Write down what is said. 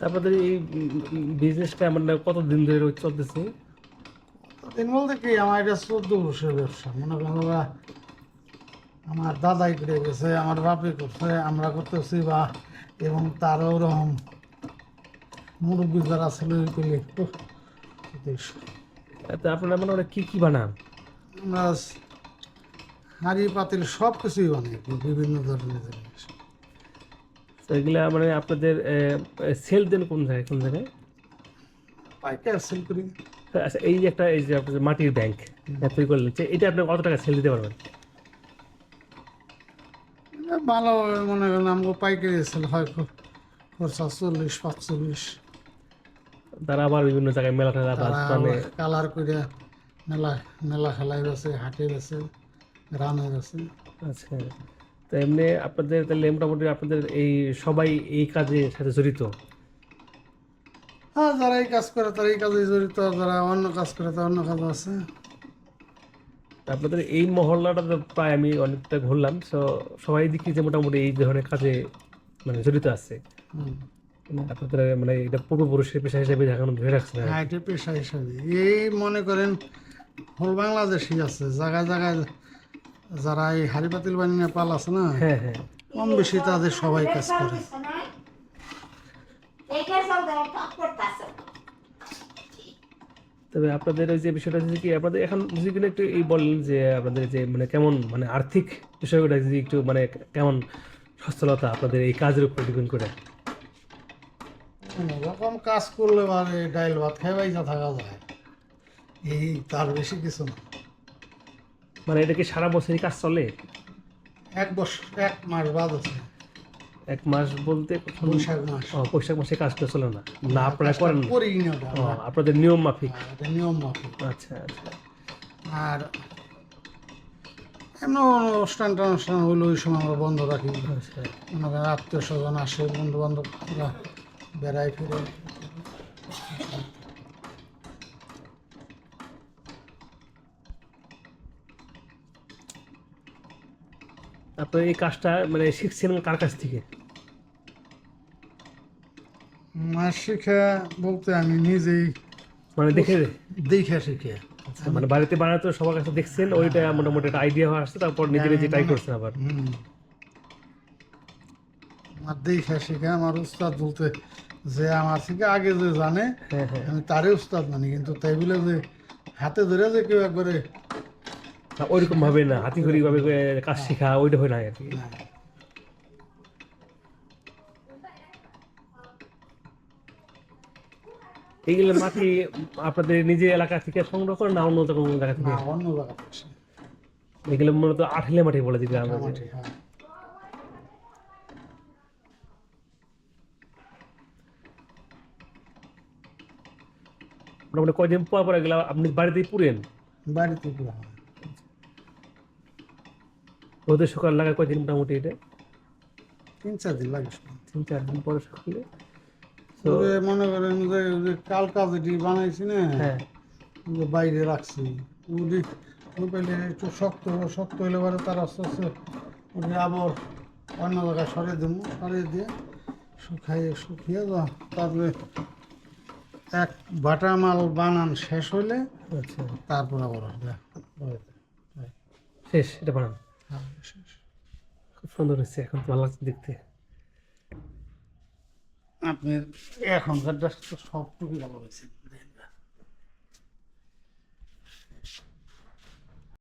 আপনাদের এই বিজনেসটা মানে কত দিন ধরে চলতেছে? দিন বলতে কি আমার এটা চোদ্দ বছরের ব্যবসা। মনে করেন আমার দাদাই করে গেছে আমার বাপে করছে আমরা করতেছি বা এবং তারও ওরকম মুরব্বী যারা ছিল ওই করলে উহ, বেশ। তো আপনারা মানে ওরা কি কি বানান? আমরা হাঁড়ি পাতিল সব কিছুই বানাই বিভিন্ন ধরনের জিনিস। তো এগুলা মানে আপনাদের সেল দেন কোন জায়গায় কোন জায়গায়? পাইকার সেল করি। আচ্ছা এই যে একটা এই যে আপনাদের মাটির ব্যাংক তৈরি করলেন যে এটা আপনি কত টাকা সেল দিতে পারবেন? ভালো মনে করেন আমাকে পাইকারি সেল হয় চল্লিশ পাঁচচল্লিশ। তারা আবার বিভিন্ন জায়গায় মেলা মানে কালার করে মেলা মেলা খেলায় গেছে হাটে গেছে গ্রামে গেছে। আচ্ছা। তো এমনি আপনাদের তাহলে মোটামুটি আপনাদের এই সবাই এই কাজের সাথে জড়িত? হ্যাঁ যারা এই কাজ করে তারা এই কাজে জড়িত যারা অন্য কাজ করে তারা অন্য কাজ আছে। আপনাদের এই মহল্লাটা তো প্রায় আমি অনেকটা ঘুরলাম তো সবাই দেখি যে মোটামুটি এই ধরনের কাজে মানে জড়িত আছে। মানে আপনাদের মানে এটা পূর্বপুরুষের পেশা হিসেবে এখন ধরে রাখছে হ্যাঁ এটা পেশা হিসাবে। এই মনে করেন হল বাংলাদেশই আছে। জায়গায় জায়গায় যারা এই হাড়ি পাতিল বানিয়ে পাল আছে না হ্যাঁ হ্যাঁ। কম বেশি তাদের সবাই কাজ করে। তবে আপনাদের ওই যে বিষয়টা হচ্ছে কি আপনাদের এখন যদি কিনা একটু এই বলেন যে আপনাদের যে মানে কেমন মানে আর্থিক বিষয়টা যদি একটু মানে কেমন সচ্ছলতা আপনাদের এই কাজের উপর ডিপেন্ড করে? রকম কাজ করলে মানে ডাইল ভাত খাইবাই যা থাকা যায়। এই তার বেশি কিছু না। মানে এটা কি সারা বছরই কাজ চলে? এক বছর এক মাস বাদ আছে। এক মাস বলতে বৈশাখ মাস। বৈশাখ মাসে কাজটা চলে না? না আপনারা করেন করি। আপনাদের নিয়ম মাফিক? হ্যাঁ, নিয়ম মাফিক। আচ্ছা আচ্ছা। আর এমন অনুষ্ঠান টনুষ্ঠান হইলে ওই সময় আমরা বন্ধ রাখি। আচ্ছা। মনে করেন আত্মীয় স্বজন আসে বন্ধু বান্ধব বেড়াই ফিরে। আপনার এই কাজটা মানে শিখছেন কার কাছ থেকে? মাস শিখা বলতে আমি নিজেই মানে দেখে দেখে শিখে। আচ্ছা, মানে বাড়িতে বানাতে সবার কাছে দেখছেন ওইটা মোটামুটি একটা আইডিয়া হয়ে আসছে তারপর নিজে নিজে ট্রাই করছেন আবার। আমার দেখে শিখে আমার উস্তাদ বলতে যে আমার থেকে আগে যে জানে হ্যাঁ হ্যাঁ। আমি তারই উস্তাদ মানি কিন্তু তাই বলে যে হাতে ধরে যে কেউ একবারে ওইরকম ভাবে না হাতি ঘড়ি ভাবে কাজ শেখা ওইটা হয় না আর কি। এইগুলো মাটি আপনাদের নিজের এলাকা থেকে সংগ্রহ করেন না অন্য কোনো জায়গা থেকে? অন্য জায়গা থেকে এগুলো মূলত আঠেলে মাটি বলে দিবে আমাদের মাটি হ্যাঁ। মোটামুটি কয়দিন পর পর এগুলো আপনি বাড়িতেই পুরেন বাড়িতে পুরো হয়। রোদের সকাল লাগায় কয়দিন মোটামুটি এটা? তিন চার দিন লাগে তিন চার দিন পরে সকালে। তো মনে করেন যে যে কাল কাজটি বানাইছি না হ্যাঁ। বাইরে রাখছি। ওই পেলে একটু শক্ত শক্ত হলে পরে তার আস্তে আস্তে ওটি আবার অন্য জায়গায় সরিয়ে দেবো সরিয়ে দিয়ে শুকাইয়ে শুকিয়ে দাও তারপরে এক বাটা মাল বানান শেষ হইলে আচ্ছা। তারপর আবার শেষ এটা বানান। খুব সুন্দর হচ্ছে এখন ভালো লাগছে দেখতে। আপনি এখনকার সবটুকু সব টুকি ভালো হয়েছে।